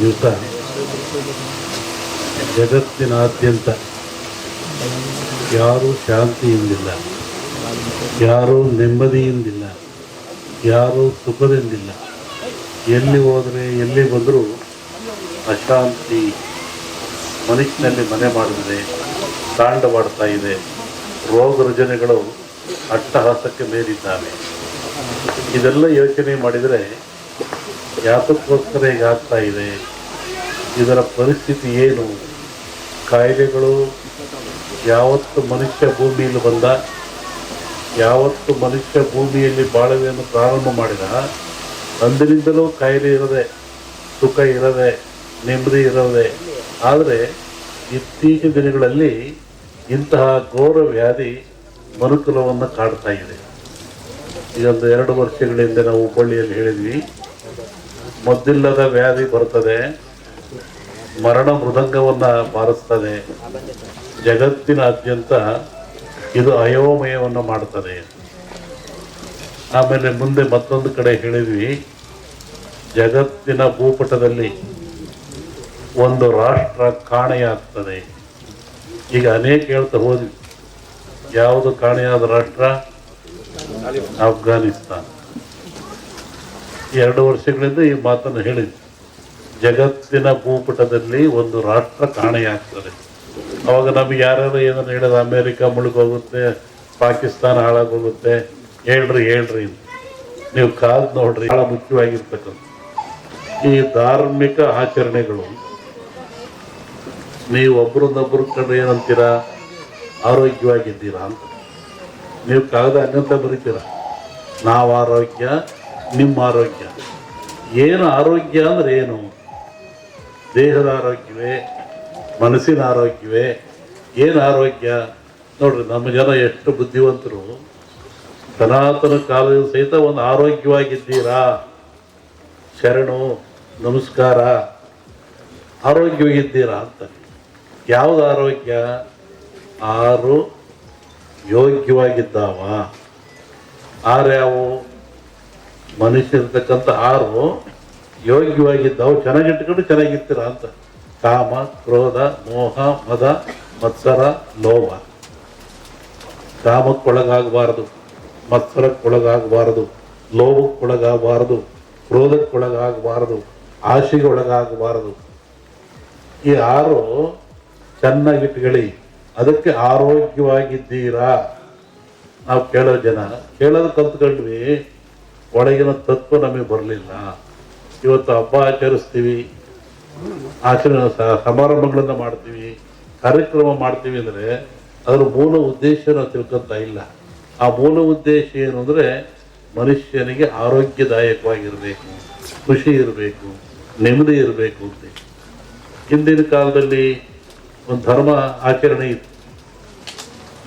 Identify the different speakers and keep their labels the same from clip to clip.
Speaker 1: ದಿವಸ ಜಗತ್ತಿನಾದ್ಯಂತ ಯಾರೂ ಶಾಂತಿಯಿಂದಿಲ್ಲ, ಯಾರೂ ನೆಮ್ಮದಿಯಿಂದಿಲ್ಲ, ಯಾರೂ ಸುಖದಿಂದಿಲ್ಲ. ಎಲ್ಲಿ ಹೋದರೆ ಎಲ್ಲಿ ಬಂದರೂ ಅಶಾಂತಿ ಮನುಷ್ಯನಲ್ಲಿ ಮನೆ ಮಾಡಿದರೆ, ತಾಂಡವಾಡ್ತಾ ಇದೆ. ರೋಗ ರಜನೆಗಳು ಅಟ್ಟಹಾಸಕ್ಕೆ ಮೇರಿದ್ದಾವೆ ಇದೆಲ್ಲ ಯೋಚನೆ ಮಾಡಿದರೆ ಯಾತಕ್ಕೋಸ್ಕರ ಆಗ್ತಾ ಇದೆ? ಇದರ ಪರಿಸ್ಥಿತಿ ಏನು? ಕಾಯಿಲೆಗಳು ಯಾವತ್ತು ಮನುಷ್ಯ ಭೂಮಿಯಲ್ಲಿ ಬಂದ, ಯಾವತ್ತು ಮನುಷ್ಯ ಭೂಮಿಯಲ್ಲಿ ಬಾಳವೆಯನ್ನು ಪ್ರಾರಂಭ ಮಾಡಿದ? ಅಂದಿನಿಂದಲೂ ಕಾಯಿಲೆ ಇರದೆ, ಸುಖ ಇರದೆ, ನೆಮ್ಮದಿ ಇರದೆ. ಆದರೆ ಇತ್ತೀಚಿನ ದಿನಗಳಲ್ಲಿ ಇಂತಹ ಘೋರ ವ್ಯಾಧಿ ಮನುಕುಲವನ್ನು ಕಾಡ್ತಾ ಇದೆ. ಇದೊಂದು ಎರಡು ವರ್ಷಗಳಿಂದ ನಾವು ಹುಬ್ಬಳ್ಳಿಯಲ್ಲಿ ಹೇಳಿದ್ವಿ. ಮದ್ದಿಲ್ಲದ ವ್ಯಾಧಿ ಬರ್ತದೆ ಮರಣ ಮೃದಂಗವನ್ನ ಬಾರಿಸ್ತದೆ. ಜಗತ್ತಿನಾದ್ಯಂತ ಇದು ಅಯೋಮಯವನ್ನು ಮಾಡ್ತದೆ ಆಮೇಲೆ ಮುಂದೆ ಮತ್ತೊಂದು ಕಡೆ ಹೇಳಿದ್ವಿ. ಜಗತ್ತಿನ ಭೂಪಟದಲ್ಲಿ ಒಂದು ರಾಷ್ಟ್ರ ಕಾಣೆಯಾಗ್ತದೆ. ಈಗ ಅನೇಕ ಹೇಳ್ತಾ ಹೋದ್ವಿ. ಯಾವುದು ಕಾಣೆಯಾದ ರಾಷ್ಟ್ರ? ಅಫ್ಘಾನಿಸ್ತಾನ ಎರಡು ವರ್ಷಗಳಿಂದ ಈ ಮಾತನ್ನು ಹೇಳಿದ್ದೆ. ಜಗತ್ತಿನ ಭೂಪಟದಲ್ಲಿ ಒಂದು ರಾಷ್ಟ್ರ ಕಾಣೆಯಾಗ್ತದೆ. ಅವಾಗ ನಮ್ಗೆ ಯಾರು ಏನಾರು ಹೇಳಿದ ಅಮೇರಿಕ ಮುಳುಗೋಗುತ್ತೆ, ಪಾಕಿಸ್ತಾನ ಹಾಳಾಗೋಗುತ್ತೆ, ಹೇಳ್ರಿ ಹೇಳ್ರಿ. ನೀವು ಕಾದ್ ನೋಡ್ರಿ, ಬಹಳ ಮುಖ್ಯವಾಗಿರ್ತಕ್ಕಂಥ ಈ ಧಾರ್ಮಿಕ ಆಚರಣೆಗಳು, ನೀವು ಒಬ್ರನ್ನೊಬ್ರು ಕಂಡು ಏನಂತೀರಾ? ಆರೋಗ್ಯವಾಗಿದ್ದೀರಾ ಅಂತ. ನೀವು ಕಾಗದ ಹಂಗಂತ ಬರೀತೀರ? ನಾವು ಆರೋಗ್ಯ ನಿಮ್ಮ ಆರೋಗ್ಯ. ಏನು ಆರೋಗ್ಯ ಅಂದ್ರೆ ಏನು? ದೇಹದ ಆರೋಗ್ಯವೇ? ಮನಸ್ಸಿನ ಆರೋಗ್ಯವೇ? ಏನು ಆರೋಗ್ಯ? ನೋಡ್ರಿ, ನಮ್ಮ ಜನ ಎಷ್ಟು ಬುದ್ಧಿವಂತರು. ಸನಾತನ ಕಾಲದ ಸಹಿತ ಒಂದು ಆರೋಗ್ಯವಾಗಿದ್ದೀರಾ? ಶರಣು, ನಮಸ್ಕಾರ. ಆರೋಗ್ಯವಾಗಿದ್ದೀರಾ ಅಂತ. ಯಾವುದು ಆರೋಗ್ಯ? ಆರು ಯೋಗ್ಯವಾಗಿದ್ದಾವ. ಆರು ಯಾವುವು ಹಾರು ಆರು ಯೋಗ್ಯವಾಗಿದ್ದಾವು. ಚೆನ್ನಾಗಿಟ್ಕೊಂಡು ಚೆನ್ನಾಗಿರ್ತೀರ ಅಂತ. ಕಾಮ, ಕ್ರೋಧ, ಮೋಹ, ಮದ, ಮತ್ಸರ, ಲೋಭ. ಕಾಮಕ್ಕೊಳಗಾಗಬಾರದು ಮತ್ಸರಕ್ಕೊಳಗಾಗಬಾರದು ಲೋಭಕ್ಕೊಳಗಾಗಬಾರದು ಕ್ರೋಧಕ್ಕೊಳಗಾಗಬಾರದು ಆಶೆಗೆ ಒಳಗಾಗಬಾರದು ಈ ಆರು ಚೆನ್ನಾಗಿಟ್ಕೊಳ್ಳಿ. ಅದಕ್ಕೆ ಆರೋಗ್ಯವಾಗಿದ್ದೀರಾ. ನಾವು ಕೇಳೋ ಜನ. ಕೇಳೋದು ಕಲ್ತ್ಕೊಂಡ್ವಿ. ಒಳಗಿನ ತತ್ವ ನಮಗೆ ಬರಲಿಲ್ಲ. ಇವತ್ತು ಹಬ್ಬ ಆಚರಿಸ್ತೀವಿ. ಆಚರಣೆ ಸಮಾರಂಭಗಳನ್ನು ಮಾಡ್ತೀವಿ. ಕಾರ್ಯಕ್ರಮ ಮಾಡ್ತೀವಿ ಅಂದರೆ ಅದರ ಮೂಲ ಉದ್ದೇಶ ನಾವು ತಿಳ್ಕೊಂತ ಇಲ್ಲ. ಆ ಮೂಲ ಉದ್ದೇಶ ಏನು ಅಂದರೆ ಮನುಷ್ಯನಿಗೆ ಆರೋಗ್ಯದಾಯಕವಾಗಿರಬೇಕು, ಖುಷಿ ಇರಬೇಕು, ನೆಮ್ಮದಿ ಇರಬೇಕು ಅಂತ. ಹಿಂದಿನ ಕಾಲದಲ್ಲಿ ಒಂದು ಧರ್ಮ ಆಚರಣೆ ಇತ್ತು.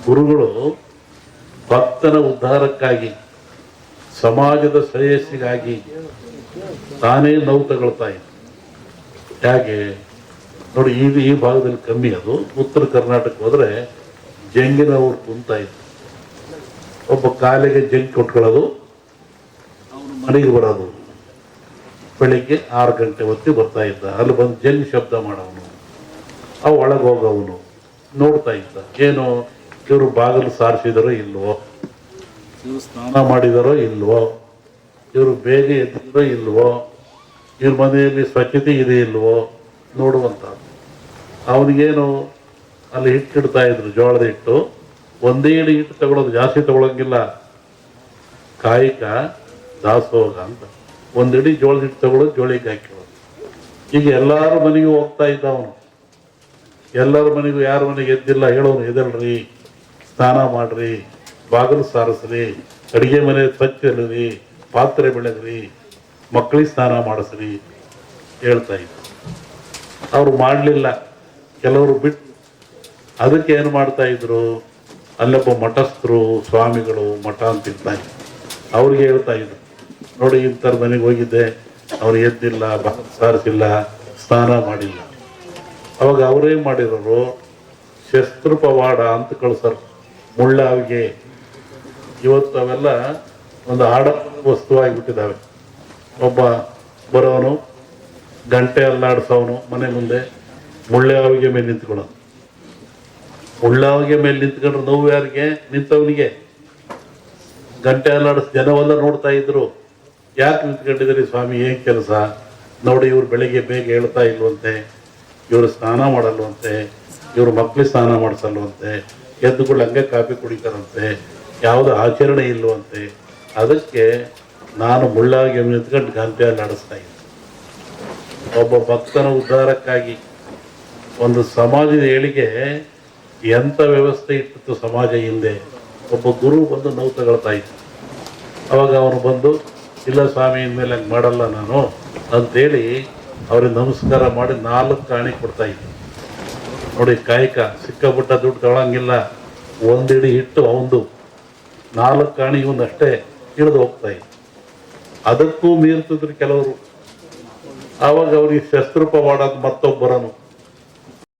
Speaker 1: ಗುರುಗಳು ಭಕ್ತನ ಉದ್ಧಾರಕ್ಕಾಗಿ ಸಮಾಜದ ಶ್ರೇಯಸ್ಸಿಗಾಗಿ ತಾನೇ ನೋವು ತಗೊಳ್ತಾ ಇದ್ದ. ಹೇಗೆ? ನೋಡಿ ಈ ಈ ಭಾಗದಲ್ಲಿ ಕಮ್ಮಿ ಅದು. ಉತ್ತರ ಕರ್ನಾಟಕ ಹೋದರೆ ಜಂಗಿನವ್ರು ಕುಂತ ಇತ್ತು ಒಬ್ಬ ಕಾಲಿಗೆ ಜಂಗ್ ಕೊಟ್ಕೊಳ್ಳೋದು, ಅವನು ಮನೆಗೆ ಬರೋದು. ಬೆಳಿಗ್ಗೆ ಆರು ಗಂಟೆ ಹೊತ್ತಿ ಬರ್ತಾ ಇದ್ದ. ಅಲ್ಲಿ ಬಂದು ಜಂಗ್ ಶಬ್ದ ಮಾಡೋವನು. ಅವು ಒಳಗೆ ಹೋಗವನು. ನೋಡ್ತಾ ಇದ್ದ. ಏನು ಇವರು ಬಾಗಿಲು ಸಾರಿಸಿದರೋ ಇಲ್ವೋ? ಇವರು ಸ್ನಾನ ಮಾಡಿದಾರೋ ಇಲ್ವೋ? ಇವರು ಬೇಗ ಎದ್ದಿದ್ರೋ ಇಲ್ವೋ? ಇವ್ರ ಮನೆಯಲ್ಲಿ ಸ್ವಚ್ಛತೆ ಇದೆ ಇಲ್ವೋ? ನೋಡುವಂತ ಅವನಿಗೇನು ಅಲ್ಲಿ ಹಿಟ್ಟಿಡ್ತಾ ಇದ್ರು, ಜೋಳದ ಹಿಟ್ಟು? ಒಂದೇ ಇಡೀ ಹಿಟ್ಟು ತಗೊಳ್ಳೋದು ಜಾಸ್ತಿ ತಗೊಳಂಗಿಲ್ಲ. ಕಾಯಿಕ ದಾಸೋಗ ಅಂತ. ಒಂದಿಡಿ ಜೋಳದ ಹಿಟ್ಟು ತಗೊಳ್ಳೋದು ಜೋಳಿಗೆ ಹಾಕಿರೋದು. ಈಗ ಎಲ್ಲರ ಮನೆಗೂ ಹೋಗ್ತಾ ಇದ್ದ ಅವನು ಎಲ್ಲರ ಮನೆಗೂ ಯಾರ ಮನೆಗೆ ಎದ್ದಿಲ್ಲ? ಹೇಳೋನು ಎದಲ್ರಿ ಸ್ನಾನ ಮಾಡ್ರಿ. ಬಾಗಿಲು ಸಾರಿಸ್ರಿ, ಅಡಿಗೆ ಮನೆ ಸ್ವಚ್ಛ ಇಲ್ಲರಿ ಪಾತ್ರೆ ಬೆಳಗ್ರಿ ಮಕ್ಕಳಿಗೆ ಸ್ನಾನ ಮಾಡಿಸ್ರಿ ಹೇಳ್ತಾ ಇದ್ರು. ಅವರು ಮಾಡಲಿಲ್ಲ. ಕೆಲವರು ಬಿಟ್ಟು ಅದಕ್ಕೆ ಏನು ಮಾಡ್ತಾ ಇದ್ರು? ಅಲ್ಲೊಬ್ಬ ಮಠಸ್ಥರು, ಸ್ವಾಮಿಗಳು ಮಠ ಅಂತ ಇರ್ತಾರೆ ಅವ್ರಿಗೆ ಹೇಳ್ತಾ ಇದ್ರು. ನೋಡಿ ಇಂಥರ ಮನೆಗೆ ಹೋಗಿದ್ದೆ. ಅವ್ರು ಎದ್ದಿಲ್ಲ ಸಾರಿಸಿಲ್ಲ, ಸ್ನಾನ ಮಾಡಿಲ್ಲ. ಅವಾಗ ಅವರೇನು ಮಾಡಿರೋರು ಶಸ್ತ್ರ ಪವಾಡ ಅಂತ ಕಳ್ಸರು. ಮುಳ್ಳಾವಿಗೆ ಇವತ್ತು ಅವೆಲ್ಲ ಒಂದು ಆಡ ವಸ್ತುವಾಗಿಬಿಟ್ಟಿದ್ದಾವೆ. ಒಬ್ಬ ಬರೋನು, ಗಂಟೆ ಅಲ್ಲಾಡ್ಸೋನು, ಮನೆ ಮುಂದೆ ಮುಳ್ಳ್ಯಾವಿಗೆ ಮೇಲೆ ನಿಂತ್ಕೊಳ್ಳೋನು. ಮುಳ್ಳೆ ಹಾವಿಗೆ ಮೇಲೆ ನಿಂತ್ಕೊಂಡ್ರೆ ನೋವು ಯಾರಿಗೆ? ನಿಂತವನಿಗೆ. ಗಂಟೆ ಅಲ್ಲಾಡಿಸ್ ಜನವೆಲ್ಲ ನೋಡ್ತಾ ಇದ್ರು. ಯಾಕೆ ನಿಂತ್ಕೊಂಡಿದ್ದೀರಿ ಸ್ವಾಮಿ? ಏನು ಕೆಲಸ? ನೋಡಿ, ಇವ್ರು ಬೆಳಿಗ್ಗೆ ಬೇಗ ಹೇಳ್ತಾ ಇಲ್ವಂತೆ. ಇವರು ಸ್ನಾನ ಮಾಡಲ್ವಂತೆ. ಇವ್ರ ಮಕ್ಳಿಗೆ ಸ್ನಾನ ಮಾಡಿಸಲ್ವಂತೆ. ಎದ್ದುಗಳು ಹಂಗೆ ಕಾಫಿ ಕುಡಿತಾರಂತೆ. ಯಾವುದು ಆಚರಣೆ ಇಲ್ಲವಂತೆ ಅದಕ್ಕೆ ನಾನು ಮುಳ್ಳಾಗಿ ನಿಂತ್ಕೊಂಡು ಗಂಟೆ ನಡೆಸ್ತಾ ಇದ್ದೆ. ಒಬ್ಬ ಭಕ್ತನ ಉದ್ಧಾರಕ್ಕಾಗಿ ಒಂದು ಸಮಾಜದ ಏಳಿಗೆ ಎಂಥ ವ್ಯವಸ್ಥೆ ಇಟ್ಟಿತ್ತು ಸಮಾಜ ಹಿಂದೆ? ಒಬ್ಬ ಗುರು ಬಂದು ನೋವು ತಗೊಳ್ತಾ ಇದ್ದ. ಅವಾಗ ಅವನು ಬಂದು, ಇಲ್ಲ ಸ್ವಾಮಿ, ಇನ್ಮೇಲೆ ಹಂಗೆ ಮಾಡಲ್ಲ ನಾನು ಅಂತೇಳಿ ಅವ್ರಿಗೆ ನಮಸ್ಕಾರ ಮಾಡಿ ನಾಲ್ಕು ಕಾಣಿ ಕೊಡ್ತಾ ಇದ್ದೆ. ನೋಡಿ ಕಾಯಕ ಸಿಕ್ಕಾಬಿಟ್ಟ ದುಡ್ಡು ತಗೊಳಂಗಿಲ್ಲ. ಒಂದಿಡಿ ಹಿಟ್ಟು ಅವಂದು. ನಾಲ್ಕು ಕಾಣಿ ಒಂದಷ್ಟೇ ಇಳಿದು ಹೋಗ್ತಾ ಇತ್ತು ಅದಕ್ಕೂ ಮೀರ್ತಿದ್ರು ಕೆಲವರು. ಆವಾಗ ಅವ್ರಿಗೆ ಶಸ್ತ್ರೂಪ ಮಾಡೋದು ಮತ್ತೊಬ್ಬರನು.